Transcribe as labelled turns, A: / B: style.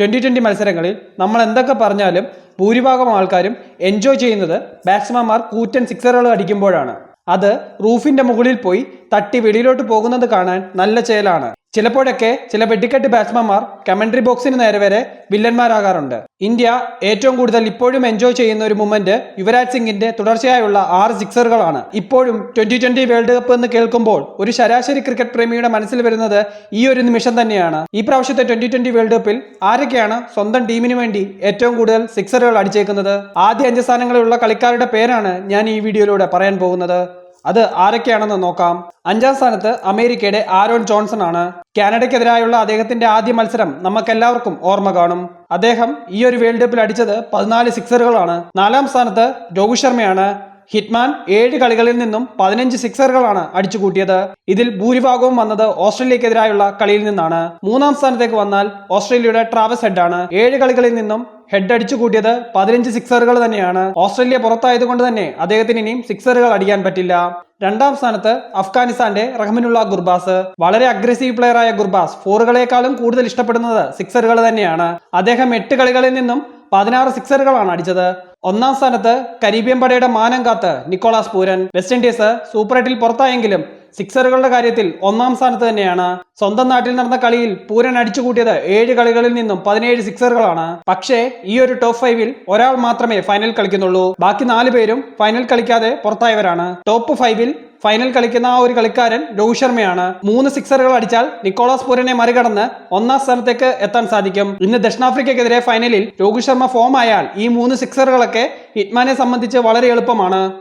A: Twenty twenty മത്സരങ്ങളിൽ നമ്മൾ എന്തൊക്കെ പറഞ്ഞാലും ഭൂരിഭാഗം ആൾക്കാരും എൻജോയ് ചെയ്യുന്നത് ബാറ്റ്സ്മാൻമാർ കൂറ്റൻ സിക്സറുകൾ അടിക്കുമ്പോഴാണ്. അത് റൂഫിന്റെ മുകളിൽ പോയി തട്ടി വെളിയിലോട്ട് പോകുന്നത് കാണാൻ നല്ല ചേലാണ്. ചിലപ്പോഴൊക്കെ ചില വെടിക്കെട്ട് ബാറ്റ്സ്മാൻമാർ കമന്ററി ബോക്സിന് നേരെ വരെ വില്ലന്മാരാകാറുണ്ട്. ഇന്ത്യ ഏറ്റവും കൂടുതൽ ഇപ്പോഴും എൻജോയ് ചെയ്യുന്ന ഒരു മൊമെന്റ് യുവരാജ് സിംഗിന്റെ തുടർച്ചയായുള്ള ആറ് സിക്സറുകളാണ് ഇപ്പോഴും ട്വന്റി ട്വന്റി വേൾഡ് കപ്പ് എന്ന് കേൾക്കുമ്പോൾ ഒരു ശരാശരി ക്രിക്കറ്റ് പ്രേമിയുടെ മനസ്സിൽ വരുന്നത് ഈ ഒരു നിമിഷം തന്നെയാണ്. ഈ പ്രാവശ്യത്തെ ട്വന്റി ട്വന്റി വേൾഡ് കപ്പിൽ ആരൊക്കെയാണ് സ്വന്തം ടീമിന് വേണ്ടി ഏറ്റവും കൂടുതൽ സിക്സറുകൾ അടിച്ചേക്കുന്നത്? ആദ്യ അഞ്ച് സ്ഥാനങ്ങളിലുള്ള കളിക്കാരുടെ പേരാണ് ഞാൻ ഈ വീഡിയോയിലൂടെ പറയാൻ പോകുന്നത്. അത് ആരൊക്കെയാണെന്ന് നോക്കാം. അഞ്ചാം സ്ഥാനത്ത് അമേരിക്കയുടെ ആരോൺ ജോൺസൺ ആണ് കാനഡയ്ക്കെതിരായുള്ള അദ്ദേഹത്തിന്റെ ആദ്യ മത്സരം നമുക്കെല്ലാവർക്കും ഓർമ്മ കാണും. അദ്ദേഹം ഈ ഒരു വേൾഡ് കപ്പിൽ അടിച്ചത് പതിനാല് സിക്സറുകളാണ്. നാലാം സ്ഥാനത്ത് രോഹിത് ശർമ്മയാണ്. ഹിറ്റ്മാൻ ഏഴ് കളികളിൽ നിന്നും പതിനഞ്ച് സിക്സറുകളാണ് അടിച്ചു കൂട്ടിയത്. ഇതിൽ ഭൂരിഭാഗവും വന്നത് ഓസ്ട്രേലിയക്കെതിരായുള്ള കളിയിൽ നിന്നാണ്. മൂന്നാം സ്ഥാനത്തേക്ക് വന്നാൽ ഓസ്ട്രേലിയയുടെ ട്രാവസ് ഹെഡ് ആണ് ഏഴ് കളികളിൽ നിന്നും ഹെഡ് അടിച്ചു കൂട്ടിയത് പതിനഞ്ച് സിക്സറുകൾ തന്നെയാണ്. ഓസ്ട്രേലിയ പുറത്തായതുകൊണ്ട് തന്നെ അദ്ദേഹത്തിന് ഇനിയും സിക്സറുകൾ അടിക്കാൻ പറ്റില്ല. രണ്ടാം സ്ഥാനത്ത് അഫ്ഗാനിസ്ഥാന്റെ റഹ്മിനുള്ള ഗുർബാസ്. വളരെ അഗ്രസീവ് പ്ലെയറായ ഗുർബാസ് ഫോറുകളെക്കാളും കൂടുതൽ ഇഷ്ടപ്പെടുന്നത് സിക്സറുകൾ തന്നെയാണ്. അദ്ദേഹം എട്ട് കളികളിൽ നിന്നും പതിനാറ് സിക്സറുകളാണ് അടിച്ചത്. ഒന്നാം സ്ഥാനത്ത് കരീബിയൻ പടയുടെ മാനം കാത്ത് Nicholas Pooran. West Indies super എട്ടിൽ പുറത്തായെങ്കിലും സിക്സറുകളുടെ കാര്യത്തിൽ ഒന്നാം സ്ഥാനത്ത് തന്നെയാണ്. സ്വന്തം നാട്ടിൽ നടന്ന കളിയിൽ പൂരൻ അടിച്ചുകൂട്ടിയത് ഏഴ് കളികളിൽ നിന്നും പതിനേഴ് സിക്സറുകളാണ്. പക്ഷേ ഈ ഒരു ടോപ്പ് ഫൈവിൽ ഒരാൾ മാത്രമേ ഫൈനൽ കളിക്കുന്നുള്ളൂ. ബാക്കി നാല് പേരും ഫൈനൽ കളിക്കാതെ പുറത്തായവരാണ്. ടോപ്പ് ഫൈവിൽ ഫൈനൽ കളിക്കുന്ന ആ ഒരു കളിക്കാരൻ രോഹിത് ശർമ്മയാണ്. മൂന്ന് സിക്സറുകൾ അടിച്ചാൽ നിക്കോളാസ് പൂരനെ മറികടന്ന് ഒന്നാം സ്ഥാനത്തേക്ക് എത്താൻ സാധിക്കും. ഇന്ന് ദക്ഷിണാഫ്രിക്കയ്ക്കെതിരെ ഫൈനലിൽ രോഹിത് ശർമ്മ ഫോം ആയാൽ ഈ മൂന്ന് സിക്സറുകളൊക്കെ ഹിറ്റ്മാനെ സംബന്ധിച്ച് വളരെ എളുപ്പമാണ്.